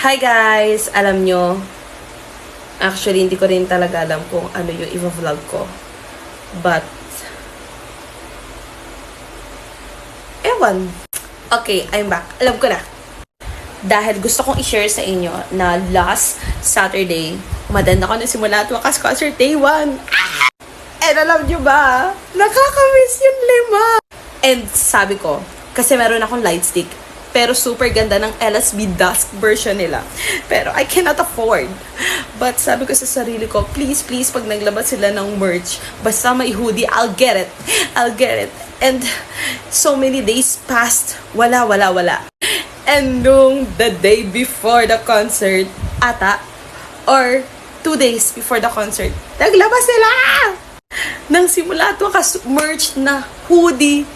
Hi guys! Alam nyo, actually hindi ko rin talaga alam kung ano yung i-vlog ko. But, ewan. Okay, I'm back. Alam ko na. Dahil gusto kong i-share sa inyo na last Saturday, umadan ako na simula at wakas concert day 1. And alam nyo ba, nakakamiss yung lima. And sabi ko, kasi meron akong light stick, pero super ganda ng LSB Dusk version nila. Pero I cannot afford. But sabi ko sa sarili ko, please, please, pag naglabas sila ng merch, basta may hoodie, I'll get it. I'll get it. And so many days passed, wala, wala, wala. And nung the day before the concert, ata, or two days before the concert, naglabas sila! Nang simula wakas merch na hoodie,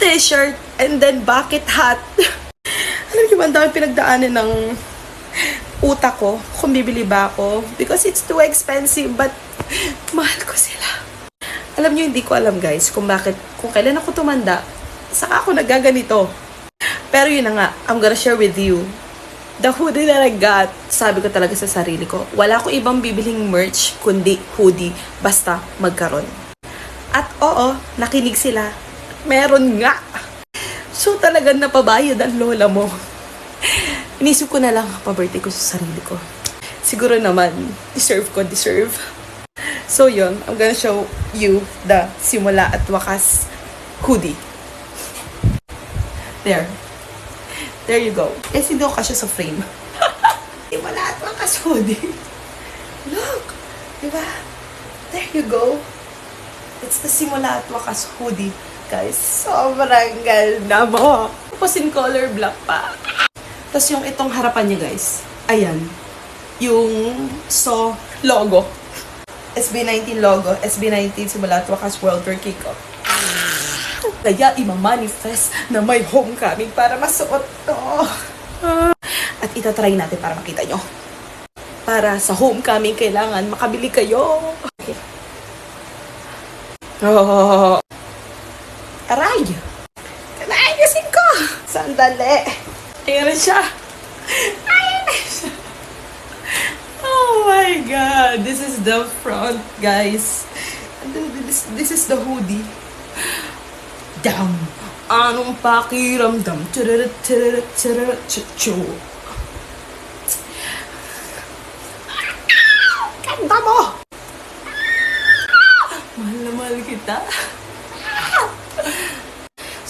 t-shirt, and then bucket hat. Alam niyo ba, ang dami pinagdaanan ng utak ko kung bibili ba ako. Because it's too expensive, but mahal ko sila. Alam niyo, hindi ko alam guys kung bakit, kung kailan ako tumanda, saka ako nagaganito. Pero yun na nga, I'm gonna share with you the hoodie that I got, sabi ko talaga sa sarili ko, wala ko ibang bibiling merch kundi hoodie, basta magkaroon. At oo, nakinig sila. Meron nga. So talagang napabayad ang lola mo. Inisip ko na lang, pa-birthday ko sa sarili ko. Siguro naman, deserve ko, deserve. So yun, I'm gonna show you the simula at wakas hoodie. There. There you go. Eh, hindi ko kasya sa frame. Simula at wakas hoodie. Look! Diba? There you go. It's the simula at wakas hoodie. Guys, sobrang ganda mo. Tapos in color black pa. Tapos yung itong harapan niya, guys. Ayan. Yung so logo. SB19 logo. SB19 simula at wakas World Tour Kickoff. Kaya ima-manifest na may homecoming para masuot to. At itatry natin para makita nyo. Para sa homecoming, kailangan makabili kayo. Okay. Oh. Aray! Kanaayusin ko! Sandali! Ayan siya! Ayan siya! Oh my God! This is the front, guys. This, this is the hoodie. Down! Anong pakiramdam? Tararat, tararat, tararat, chuchu. Ganda mo! Mahal na mahal kita.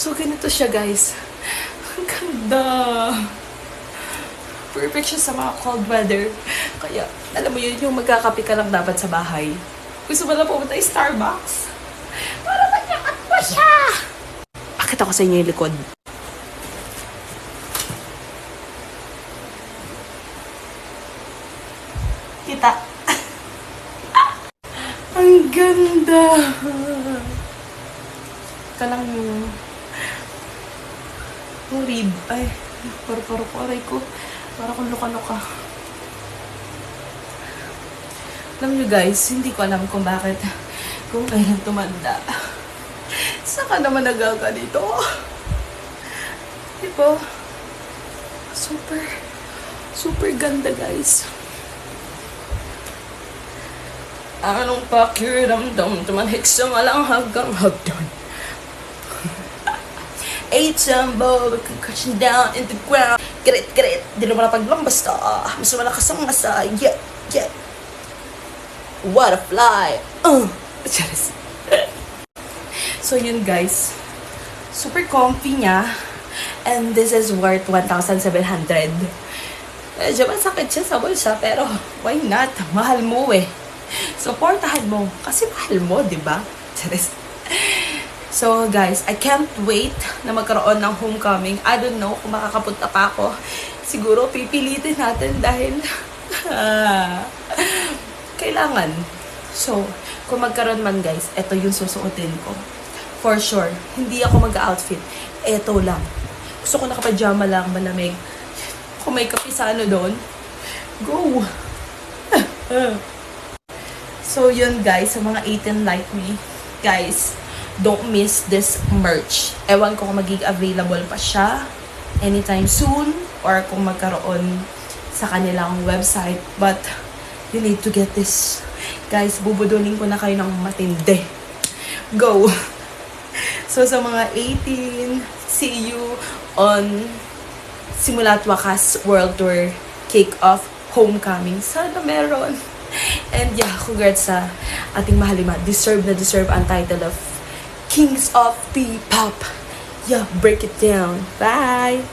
So, ganito siya, guys. Ang ganda. Perfect siya sa mga cold weather. Kaya, alam mo yun, yung magkakape ka lang dapat sa bahay. Gusto mo lang pumunta sa Starbucks? Para magkakat mo siya! Pakita ko sa inyo yung likod. Kita. Ang ganda! Ika lang yung... Yung rib. Ay, paro-paro ko. Aray ko. Para kung luka-luka. Alam nyo guys, hindi ko alam kung bakit kung kailan tumanda. Saka naman nagaganito. Diba? Super, super ganda guys. Anong pakiramdam tumanhik sa malang hanggang hagdan? Eight jumbo, crashing down in the ground. Get it, get it. Di naman napaglang basta. Mas malakas ang masa. Yeah, yeah. What a fly. Uh. So yun guys. Super comfy niya. And this is worth 1,700. Medyo masakit siya sa bulsa, pero why not? Mahal mo eh. Supportahan mo. Kasi mahal mo, di ba? Charis. So guys, I can't wait na magkaroon ng homecoming. I don't know kung makakapunta pa ako. Siguro pipilitin natin dahil kailangan. So, kung magkaroon man guys, ito yung susuotin ko. For sure, hindi ako mag-outfit. Ito lang. Gusto ko nakapajama lang, malamig. Kung may kapisano doon, go! so yun guys, sa mga 18 like me, guys, don't miss this merch. Ewan ko kung magiging available pa siya anytime soon or kung magkaroon sa kanilang website. But, you need to get this. Guys, bubudulin ko na kayo ng matindi. Go! So, sa mga 18, see you on Simula't Wakas World Tour Kick-Off Homecoming. Sana meron. And yeah, congrats sa ating mahalima. Deserve na deserve ang title of Kings of P-Pop. Yeah, break it down. Bye!